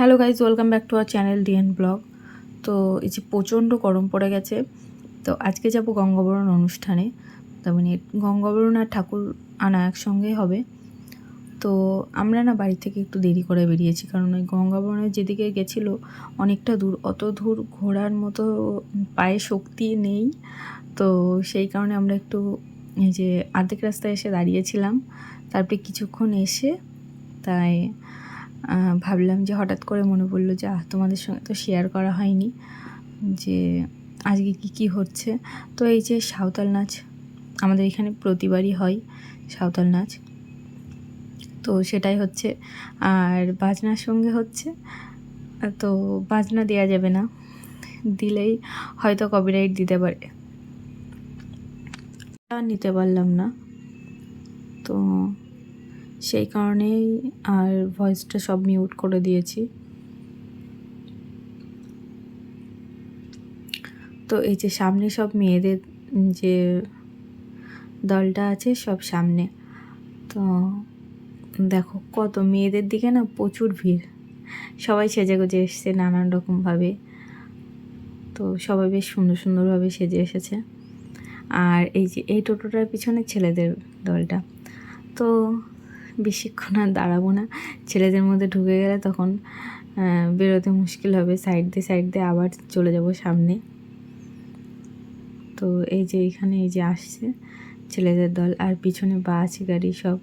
Hello guys, welcome back to our channel DN blog. তো এই যে প্রচণ্ড গরম পড়ে গেছে, তো আজকে যাব গঙ্গাবরণ অনুষ্ঠানে। তার মানে গঙ্গাবরণ আর ঠাকুর আনা একসঙ্গে হবে। তো আমরা না বাড়ি থেকে একটু দেরি করে বেরিয়েছি, কারণ ওই গঙ্গাবরণের যেদিকে গেছিল অনেকটা দূর, অত দূর ঘোরার মতো পায়ে শক্তি নেই। তো সেই কারণে আমরা একটু এই যে আর্ধেক রাস্তায় এসে দাঁড়িয়েছিলাম। তারপরে কিছুক্ষণ এসে তাই ভাবলাম যে হঠাৎ করে মনে পড়ল যে আহ, তোমাদের সঙ্গে তো শেয়ার করা হয়নি যে আজকে কি কি হচ্ছে। তো এই যে সাঁওতাল নাচ আমাদের এখানে প্রতিবারই হয় সাঁওতাল নাচ। তো সেটাই হচ্ছে। আর বাজনার সঙ্গে হচ্ছে তো বাজনা দেওয়া যাবে না। দিলেই হয়তো কপিরাইট দিতে পারে। নিতে পারলাম না। তো সেই কারণেই আর ভয়েসটা সব মিউট করে দিয়েছি। তো এই যে সামনে সব মেয়েদের যে দলটা আছে সব সামনে, তো দেখো কত মেয়েদের দিকে না প্রচুর ভিড়। সবাই সেজে গুজে এসছে নানান রকমভাবে তো সবাই বেশ সুন্দর সুন্দরভাবে সেজে এসেছে। আর এই যে এই টোটোটার পিছনে ছেলেদের দলটা। তো বেশিক্ষণ আর দাঁড়াবো না। ছেলেদের মধ্যে ঢুকে গেলে তখন বেরোতে মুশকিল হবে। সাইড দিয়ে সাইড দিয়ে আবার চলে যাব সামনে। তো এই যে এখানে এই যে আসছে ছেলেদের দল, আর পিছনে বাস, গাড়ি সব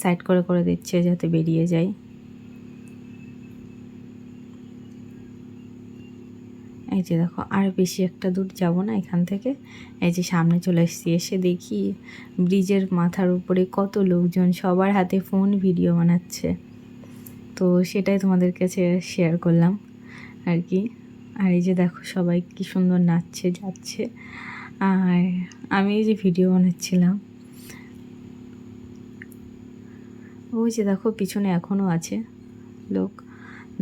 সাইড করে করে দিচ্ছে যাতে বেরিয়ে যায়। এই যে দেখো, আর বেশি একটা দূর যাব না এখান থেকে। এই যে সামনে চলে এসেছি, এসে দেখি ব্রিজের মাথার উপরে কত লোকজন সবার হাতে ফোন ভিডিও বানাচ্ছে। তো সেটাই তোমাদের কাছে শেয়ার করলাম আর কি। আর এই যে দেখো, সবাই কি সুন্দর নাচছে, যাচ্ছে। আর আমি এই যে ভিডিও বানাচ্ছিলাম। ওই যে দেখো, পিছনে এখনও আছে লোক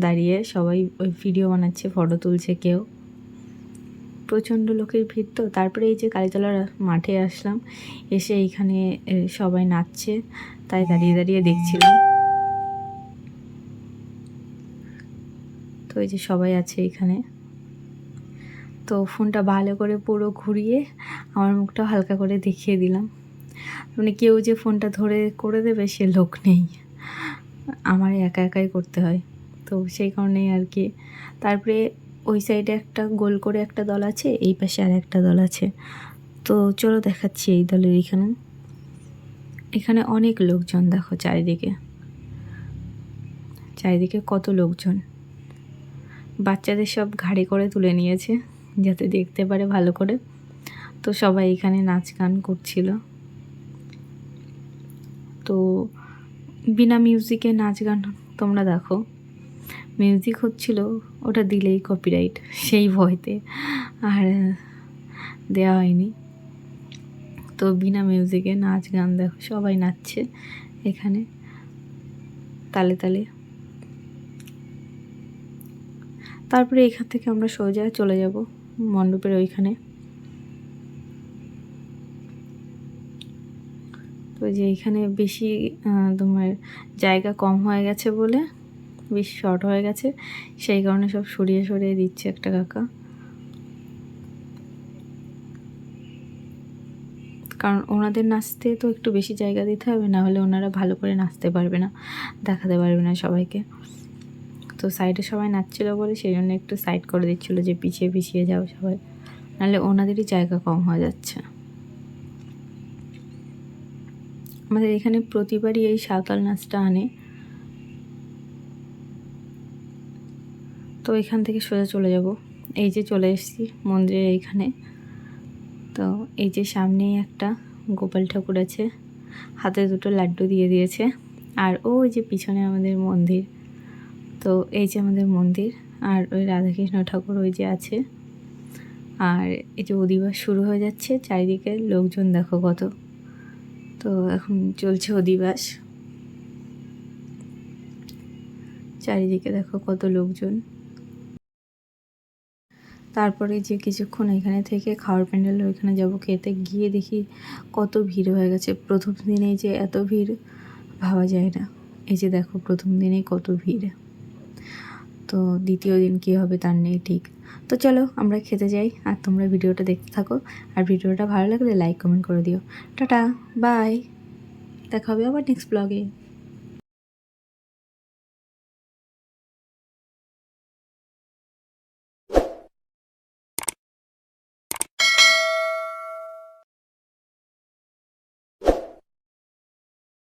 দাঁড়িয়ে, সবাই ওই ভিডিও বানাচ্ছে ফটো তুলছে কেউ। প্রচণ্ড লোকের ভিড় তো, তারপরে এই যে কালীতলার মাঠে আসলাম, এসে এইখানে সবাই নাচছে, তাই দাঁড়িয়ে দাঁড়িয়ে দেখছিলাম। তো এই যে সবাই আছে এখানে। তো ফোনটা ভালো করে পুরো ঘুরিয়ে আমার মুখটা হালকা করে দেখিয়ে দিলাম। মানে কেউ যে ফোনটা ধরে করে দেবে সে লোক নেই। আমার একা একাই করতে হয়। তো সেই কারণেই আর কি। তারপরে ওই সাইডে একটা গোল করে একটা দল আছে, এই পাশে আর একটা দল আছে। তো চলো দেখাচ্ছি এই দলের এখানে। এখানে অনেক লোকজন, দেখো চারিদিকে। চারিদিকে কত লোকজন। বাচ্চাদের সব ঘাড়ি করে তুলে নিয়েছে, যাতে দেখতে পারে ভালো করে। তো সবাই এখানে নাচ গান করছিল। তো বিনা মিউজিকে নাচ গান তোমরা দেখো। মিউজিক হচ্ছিল, ওটা দিলেই কপিরাইট সেই ভয়তে। আর দেওয়া হয়নি। তো বিনা মিউজিকে নাচ, গান দেখো, সবাই নাচছে এখানে, তালে তালে। তারপরে এখান থেকে আমরা সোজা চলে যাব মণ্ডপের ওইখানে। তো যে এখানে বেশি তোমার জায়গা কম হয়ে গেছে বলে বেশি শর্ট হয়ে গেছে। সেই কারণে সব সরিয়ে সরিয়ে দিচ্ছে একটা কাকা। কারণ ওনাদের নাচতে তো একটু বেশি জায়গা দিতে হবে, না হলে ওনারা ভালো করে নাচতে পারবে না, দেখাতে পারবে না সবাইকে। তো সাইডে সবাই নাচছিল বলে সেই জন্য একটু সাইড করে দিচ্ছিল যে পিছিয়ে পিছিয়ে যাও সবাই। নাহলে ওনাদেরই জায়গা কম হয়ে যাচ্ছে। আমাদের এখানে প্রতিবারই এই সাঁওতাল নাচটা আনে। তো এখান থেকে সোজা চলে যাব। এই যে চলে এসেছি মন্দিরের এইখানে। তো এই যে সামনেই একটা গোপাল ঠাকুর আছে, হাতে দুটো লাড্ডু দিয়ে দিয়েছে। আর ওই যে পিছনে আমাদের মন্দির। তো এই যে আমাদের মন্দির, আর ওই রাধাকৃষ্ণ ঠাকুর ওই যে আছে। আর এই যে অধিবাস শুরু হয়ে যাচ্ছে, চারিদিকে লোকজন দেখো কত। তো এখন চলছে অধিবাস। চারিদিকে দেখো কত লোকজন। তারপরে যে কিছুক্ষণ এখানে থেকে খাওয়ার প্যান্ডেল, ওইখানে যাব খেতে। গিয়ে দেখি কত ভিড় হয়ে গেছে। প্রথম দিনেই যে এত ভিড়, ভাবা যায় না। এই যে দেখো, প্রথম দিনেই কত ভিড়। তো দ্বিতীয় দিন কী হবে তার নেই ঠিক। তো চলো, আমরা খেতে যাই আর তোমরা ভিডিওটা দেখতে থাকো। আর ভিডিওটা ভালো লাগলে লাইক, কমেন্ট করে দিও। Tata, bye. দেখা হবে আবার নেক্সট ব্লগে